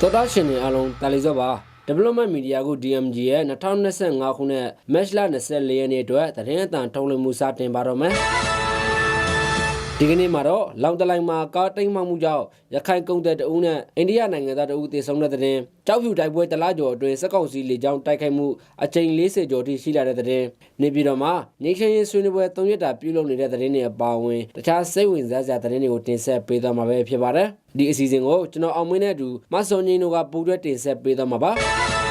သောတာရှင်တွေအားလုံးတာလီစောပါ Development Media ကို DMG ရဲ့2025ခုနှစ် Match လ24ရက်နေ့အတွက်သတင်းအတန်ထုတ်လွှင့်မှုစတင်ပါတော့မယ် ဒီကနေ့မှာတော့လောင်တလိုင်မှာကားတိမ်မှမှုကြောင့်ရခိုင်ကုန်တဲ့တအူးနဲ့အိန္ဒိယနိုင်ငံသားတအူးတေဆုံးတဲ့တဲ့တင်ကြောက်ဖြူတိုက်ပွဲတလားကျော်အတွင်းစက်ကောင်စီလေကြောင်းတိုက်ခိုက်မှုအကြိမ်40ကျော်ထိရှိလာတဲ့တဲ့တင်နေပြည်တော်မှာနေချင်းရေးဆွေးနွေးပွဲ၃ရက်တာပြုလုပ်နေတဲ့တဲ့တင်တွေအပါအဝင်တခြားစိတ်ဝင်စားစရာတဲ့တင်တွေကိုတင်ဆက်ပေးသွားမှာပဲဖြစ်ပါတယ်ဒီအစီအစဉ်ကိုကျွန်တော်အောင်မင်းနဲ့အတူမဆွန်ငင်းတို့ကပူးတွဲတင်ဆက်ပေးသွားမှာပါပ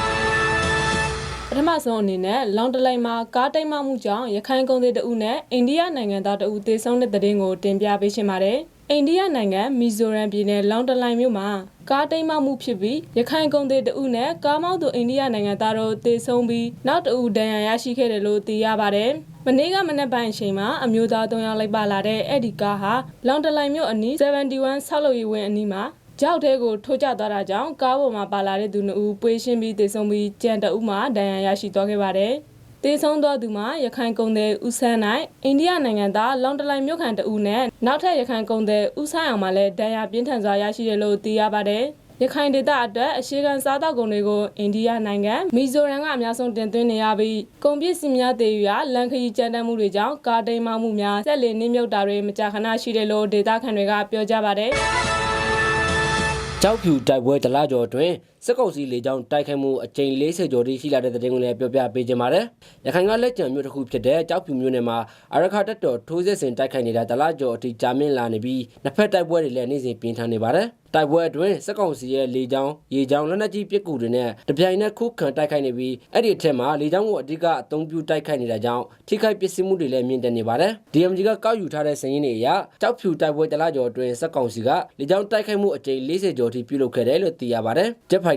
ထမဆုံးအနေနဲ့လောင်တလိုင်မှာကားတိတ်မှမှုကြောင့်ရခိုင်ကုန်သည်တအုပ်နဲ့အိန္ဒိယနိုင်ငံသားတအုပ်သေဆုံးတဲ့တဲ့တင်ကိုတင်ပြပေးရှင်ပါတယ်။အိန္ဒိယနိုင်ငံမီဇိုရမ်ပြည်နယ်လောင်တလိုင်မြို့မှာကားတိတ်မှမှုဖြစ်ပြီးရခိုင်ကုန်သည်တအုပ်နဲ့ကားမောင်းသူအိန္ဒိယနိုင်ငံသားတို့သေဆုံးပြီးနောက်တအုပ်ဒဏ်ရာရရှိခဲ့တယ်လို့သိရပါတယ်။မနေ့ကမနက်ပိုင်းအချိန်မှာအမျိုးသား၃ယောက်လိုက်ပါလာတဲ့အဲ့ဒီကားဟာလောင်တလိုင်မြို့အနီး71ဆောက်လုပ်ရေးဝင်းအနီးမှာ ကြောက်တဲ့ကိုထိုးကျသွားတာကြောင့်ကားပေါ်မှာပါလာတဲ့သူနှစ်ဦးပွေးရှင်းပြီးသေဆုံးပြီးကြံတအုပ်မှာဒဏ်ရာရရှိသွားခဲ့ပါတယ်။သေဆုံးသောသူမှာရခိုင်ကုန်တဲ့ဦးဆန်းနိုင်အိန္ဒိယနိုင်ငံသားလောင်တလိုင်မြို့ခံတဦးနဲ့နောက်ထပ်ရခိုင်ကုန်တဲ့ဦးဆိုင်အောင်မှလည်းဒဏ်ရာပြင်းထန်စွာရရှိတယ်လို့သိရပါတယ်။ရခိုင်ဒေသအတွက်အရှိကန်စားတောက်ကုန်တွေကိုအိန္ဒိယနိုင်ငံမီဇိုရမ်ကအများဆုံးတင်သွင်းနေရပြီးကုန်ပစ္စည်းများတည်ယူရလန်ခရီးကြမ်းတမ်းမှုတွေကြောင့်ကားတိမ်မှမှုများဆက်လက်နှိမ့်မြုပ်တာတွေမကြာခဏရှိတယ်လို့ဒေသခံတွေကပြောကြပါတယ်။ ကြောက်ဖြူတိုက်ပွဲတလားကျော်အတွင်း စစ်ကောင်စီလေကြောင်းတိုက်ခိုက်မှုအကြိမ်40ကျော်ထိရှိလာတဲ့တဲ့တင်ကိုလည်းပြောပြပေးခြင်းပါတယ်။ရခိုင်ကလက်ကျန်မြို့တစ်ခုဖြစ်တဲ့ကြောက်ဖြူမြို့နယ်မှာအရခတက်တော်ထိုးစစ်ဆင်တိုက်ခိုက်နေတာတလားကျော်အထိကြာမြင့်လာနေပြီးနှစ်ဖက်တိုက်ပွဲတွေလည်းနေ့စဉ်ပြင်းထန်နေပါတယ်။တိုက်ပွဲအတွင်းစစ်ကောင်စီရဲ့လေကြောင်းရေကြောင်းလက်နက်ကြီးပစ်ကူတွေနဲ့တပြိုင်နက်ခုခံတိုက်ခိုက်နေပြီးအဲ့ဒီအထက်မှာလေကြောင်းကိုအဓိကအသုံးပြုတိုက်ခိုက်နေတာကြောင့်ထိခိုက်ပစ္စည်းမှုတွေလည်းမြင့်တက်နေပါတယ်။ DMG ကကောက်ယူထားတဲ့စာရင်းတွေအရကြောက်ဖြူတိုက်ပွဲတလားကျော်အတွင်းစစ်ကောင်စီကလေကြောင်းတိုက်ခိုက်မှုအကြိမ်40ကျော်ထိပြုလုပ်ခဲ့တယ်လို့သိရပါတယ်။ Jet Fighter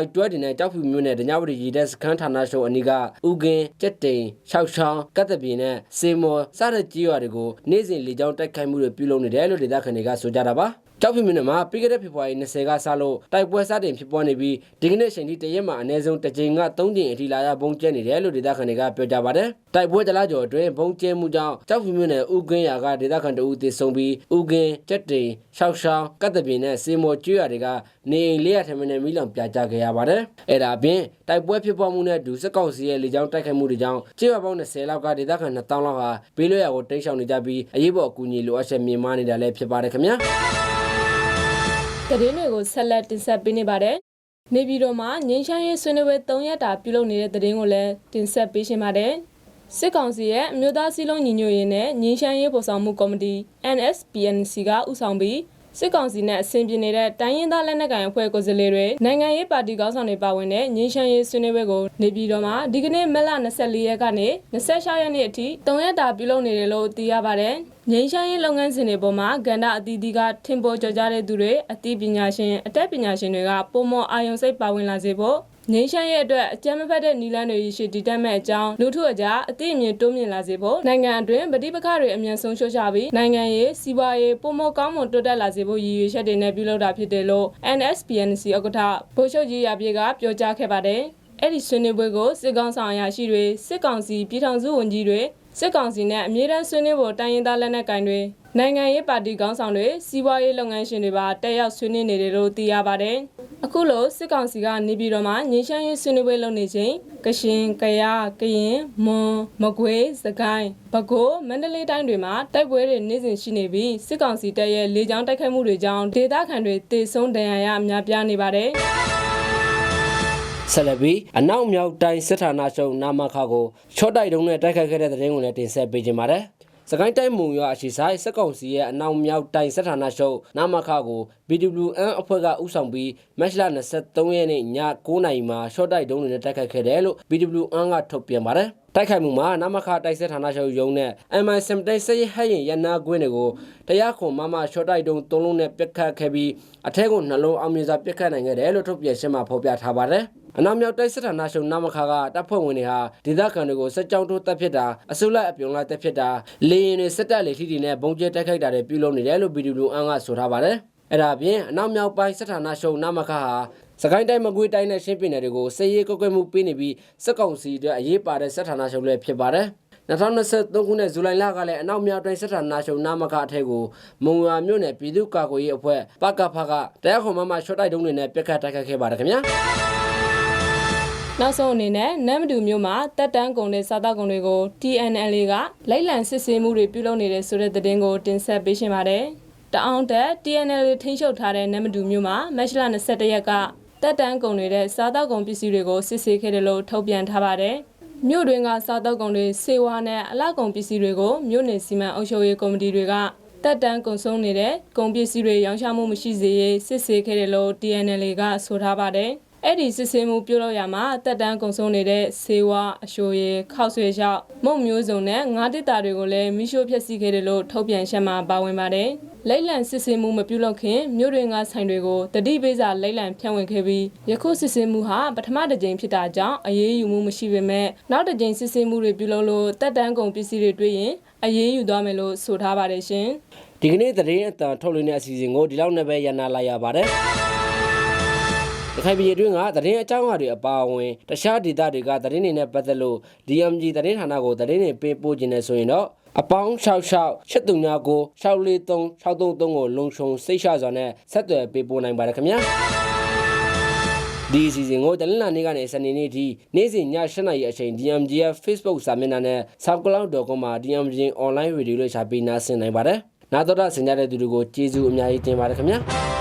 Y12 တွေနဲ့ကြောက်ဖြူမြို့နယ်ဒညဝတီရေတပ်စခန်းဌာနရှုံးအနီးကဥကင်းကြက်တိန်ရှောက်ချောင်းကတ်တပင်နဲ့စေမော်စတဲ့ကြီးရွာတွေကိုနေ့စဉ်လေကြောင်းတိုက်ခိုက်မှုတွေပြုလုပ်နေတယ်လို့ဒေသခံတွေကဆိုကြတာပါ။ ကြောက်ဖြူမြို့နယ်မှာပြီးခဲ့တဲ့ဖေဖော်ဝါရီ20ကစလို့တိုက်ပွဲစတင်ဖြစ်ပွားနေပြီးဒီကနေ့ချိန်ထိတရက်မှာအနည်းဆုံးတစ်ကြိမ်က3ကြိမ်အထိလာရဘုံကျဲနေတယ်လို့ဒေသခံတွေကပြောကြပါတယ်။တိုက်ပွဲတလားကျော်အတွင်းဘုံကျဲမှုကြောင့်ကြောက်ဖြူမြို့နယ်ဥကင်းရွာကဒေသခံတအုပ်သေဆုံးပြီးဥကင်းကြက်တိန်ရှောက်ချောင်းကတ်တပင်နဲ့စေမော်ကျွော်တွေကနေအိမ်လေးရထမင်းနဲ့မိလောင်ပြကြခဲ့ရပါတယ်။အဲ့ဒါအပြင်တိုက်ပွဲဖြစ်ပွားမှုနဲ့ဒူစက်ကောင်စီရဲ့လေကြောင်းတိုက်ခိုက်မှုတွေကြောင့်ကျေးရွာပေါင်း20လောက်ကဒေသခံ2000လောက်ဟာဘေးလွတ်ရာကိုတိမ်းရှောင်နေကြပြီးအရေးပေါ်အကူအညီလိုအပ်ချက်မြင်မာနေတာလည်းဖြစ်ပါတယ်ခင်ဗျာ။ သတင်းတွေကိုဆက်လက်တင်ဆက်ပေးနေပါတယ်။နေပြည်တော်မှာငင်းချမ်းရေးဆွေးနွေးပွဲ3ရက်တာပြုလုပ်နေတဲ့သတင်းကိုလည်းတင်ဆက်ပေးရှင်ပါတယ်။စစ်ကောင်စီရဲ့အမျိုးသားစည်းလုံးညီညွတ်ရေးနဲ့ငင်းချမ်းရေးပေါ်ဆောင်မှုကော်မတီ NSPNC ကဥဆောင်ပြီးစစ်ကောင်စီနဲ့အဆင်ပြေနေတဲ့တိုင်းရင်းသားလက်နက်ကိုင်အဖွဲ့ကိုယ်စားလှယ်တွေနိုင်ငံရေးပါတီခေါင်းဆောင်တွေပါဝင်တဲ့ငင်းချမ်းရေးဆွေးနွေးပွဲကိုနေပြည်တော်မှာဒီကနေ့မက်လ24ရက်ကနေ26ရက်နေ့အထိ3ရက်တာပြုလုပ်နေတယ်လို့သိရပါတယ်။ငင်းချမ်းရေးလုပ်ငန်းစဉ်တွေပေါ်မှာကန္တာအသီးသီးကထင်ပေါ်ကျော်ကြားတဲ့သူတွေအသိပညာရှင်အတတ်ပညာရှင်တွေကပုံမအာယုံစိတ်ပါဝင်လာစေဖို့ငင်းချမ်းရဲ့အတွက်အကြမ်းမဖက်တဲ့နီလန်းတွေရရှိတည်တတ်မဲ့အကြောင်းလူထုအကြားအသိအမြင်တိုးမြင့်လာစေဖို့နိုင်ငံအတွင်းပဋိပက္ခတွေအမြန်ဆုံးရှုတ်ချပြီးနိုင်ငံရေးစီးပွားရေးပုံမကောင်းမွန်တိုးတက်လာစေဖို့ရည်ရွယ်ချက်တွေနဲ့ပြုလုပ်တာဖြစ်တယ်လို့ NSPNC ဥက္ကဋ္ဌဗိုလ်ချုပ်ကြီးရပြေကပြောကြားခဲ့ပါတယ်အဲ့ဒီဆွေးနွေးပွဲကိုစစ်ကောင်ဆောင်အရာရှိတွေစစ်ကောင်စီပြည်ထောင်စုဝန်ကြီးတွေ စစ်ကောင်စီနဲ့အမြဲတမ်းဆွေးနွေးဖို့တိုင်းရင်းသားလက်နက်ကိုင်တွေနိုင်ငံရေးပါတီခေါင်းဆောင်တွေစီးပွားရေးလုပ်ငန်းရှင်တွေပါတက်ရောက်ဆွေးနွေးနေတယ်လို့သိရပါတယ်။အခုလိုစစ်ကောင်စီကနေပြည်တော်မှာငင်းချမ်းရေးဆွေးနွေးပွဲလုပ်နေချိန်ကရှင်၊ကယား၊ကရင်၊မွန်၊မကွေး၊စကိုင်း၊ပဲခူး၊မန္တလေးတိုင်းတွေမှာတိုက်ပွဲတွေနေ့စဉ်ရှိနေပြီးစစ်ကောင်စီတပ်ရဲ့လေကြောင်းတိုက်ခိုက်မှုတွေကြောင့်ဒေသခံတွေတေဆုံးဒဏ်ရာရအများပြားနေပါတယ်။ ဆက်လက်ပြီးအနောက်မြောက်တိုင်းစစ်ဌာနချုပ်နာမခကိုချော့တိုက်တုံးနဲ့တိုက်ခိုက်ခဲ့တဲ့တဲ့ရင်ကိုလည်းတင်ဆက်ပေးခြင်းပါတယ်။စကိုင်းတိုင်းမုံရွာအရှိဆိုင်စက်ကောင်စီရဲ့အနောက်မြောက်တိုင်းစစ်ဌာနချုပ်နာမခကို BWN အဖွဲ့ကဥဆောင်ပြီးမက်လ23ရက်နေ့ည9:00နာရီမှာချော့တိုက်တုံးတွေနဲ့တိုက်ခိုက်ခဲ့တယ်လို့ BWN ကထုတ်ပြန်ပါတယ်။တိုက်ခိုက်မှုမှာနမခတိုက်စစ်ဌာနချုပ်ရုံးနဲ့ MI7 တိုက်စစ်ဟဲ့ရင်ရန်နာကွင်းတွေကိုတရားခွန်မမရှော့တိုက်တုံး၃လုံးနဲ့ပြတ်ခတ်ခဲ့ပြီးအထက်ကနှလုံးအောင်မြင်စွာပြတ်ခတ်နိုင်ခဲ့တယ်လို့ထုတ်ပြန်ရှင်းမှာဖော်ပြထားပါတယ်။ အနောက်မြောက်တိုက်စစ်ဌာနချုပ်နမခကတပ်ဖွဲ့ဝင်တွေဟာဒေသခံတွေကိုစစ်ကြောင်းထိုးတပ်ဖြစ်တာအစုလိုက်အပြုံလိုက်တပ်ဖြစ်တာလေရင်တွေစစ်တပ်လေထီတွေနဲ့ပုံကျဲတိုက်ခိုက်တာတွေပြုလုပ်နေတယ်လို့ဗီဒီယိုအန်ကဆိုထားပါတယ်။အဲ့ဒါအပြင်အနောက်မြောက်ပိုင်းစစ်ဌာနချုပ်နမခဟာစကိုင်းတိုင်းမကွေးတိုင်းနဲ့ရှင်းပြည်နယ်တွေကိုစစ်ရေးကွက်ကွက်မှုပေးနေပြီးစစ်ကောင်စီအတွက်အရေးပါတဲ့စစ်ဌာနချုပ်လည်းဖြစ်ပါတယ်။2025 2023ခုနှစ်ဇူလိုင်လကလည်းအနောက်မြောက်တိုင်းစစ်ဌာနချုပ်နာမကအထက်ကိုမုံရွာမြို့နယ်ပြည်သူ့ကာကွယ်ရေးအဖွဲ့ပကဖကတရားခွန်မမရှော့တိုက်တုံးတွေနဲ့ပြစ်ခတ်တိုက်ခတ်ခဲ့ပါတယ်ခင်ဗျာ နောက်ဆုံးအနေနဲ့နမ်မတူမြို့မှာတက်တန်းကုန်တဲ့စားတောက်ကုန်တွေကို TNL ကလိုက်လံစစ်ဆေးမှုတွေပြုလုပ်နေတဲ့ဆိုတဲ့သတင်းကိုတင်ဆက်ပေးရှင်ပါတယ်။တအောင်တက် TNL ထိန်းချုပ်ထားတဲ့နမ်မတူမြို့မှာမတ်လ22ရက်ကတက်တန်းကုန်တွေတဲ့စားတောက်ကုန်ပစ္စည်းတွေကိုစစ်ဆေးခဲ့တယ်လို့ထုတ်ပြန်ထားပါတယ်။မြို့တွင်းကစားတောက်ကုန်တွေစေဝါနဲ့အလားကုန်ပစ္စည်းတွေကိုမြို့နယ်စီမံအုပ်ချုပ်ရေးကော်မတီတွေကတက်တန်းကုန်ဆုံးနေတဲ့ကုန်ပစ္စည်းတွေရောင်းချမှုမရှိစေရေးစစ်ဆေးခဲ့တယ်လို့ TNL ကဆိုထားပါတယ်။ အဲ့ဒီစစ်ဆေးမှုပြုလုပ်ရမှာတက်တန်းကုန်ဆုံးနေတဲ့ဆေးဝါးအရှိုရည်ခောက်ဆွေလျှောက်မုံမျိုးစုံနဲ့ငါးတစ်တာတွေကိုလည်းမိရှို့ဖျက်ဆီးခဲ့တယ်လို့ထုတ်ပြန်ချက်မှာပါဝင်ပါတယ်။လိမ့်လံစစ်ဆေးမှုမပြုလုပ်ခင်မြို့တွင်ကဆိုင်တွေကိုတတိပေးစာလိမ့်လံဖြန့်ဝေခဲ့ပြီးယခုစစ်ဆေးမှုဟာပထမတစ်ကြိမ်ဖြစ်တာကြောင့်အရေးယူမှုမရှိပေမဲ့နောက်တစ်ကြိမ်စစ်ဆေးမှုတွေပြုလုပ်လို့တက်တန်းကုန်ပစ္စည်းတွေတွေ့ရင်အရေးယူသွားမယ်လို့ဆိုထားပါတယ်ရှင်။ဒီကနေ့သတင်းအတန်ထုတ်လွှင့်တဲ့အစီအစဉ်ကိုဒီလောက်နဲ့ပဲရန်နာလိုက်ရပါတယ်ရ ခိုင်ပြည်တွင်းကသတင်းအကြောင်းအရာတွေအပါအဝင်တခြားဒေသတွေကသတင်းတွေနဲ့ပတ်သက်လို့ DMG သတင်းဌာနကိုသတင်းတွေပေးပို့ခြင်းနဲ့ဆိုရင်တော့အပေါင်း66 7399 643 633ကိုလုံခြုံစိတ်ရှစွာနဲ့ဆက်သွယ်ပေးပို့နိုင်ပါတယ်ခင်ဗျာဒီအစီအစဉ်ကိုတလင်းလာနေ့ကနေစနေနေ့ထိနေ့စဉ်ည7:00နာရီအချိန် DMG ရဲ့ Facebook စာမျက်နှာနဲ့ soundcloud.com မှာ DMG online radio လို့ရှာပြီးနားဆင်နိုင်ပါတယ်။နားတော်တာဆင်ကြတဲ့သူတွေကိုကျေးဇူးအများကြီးတင်ပါတယ်ခင်ဗျာ။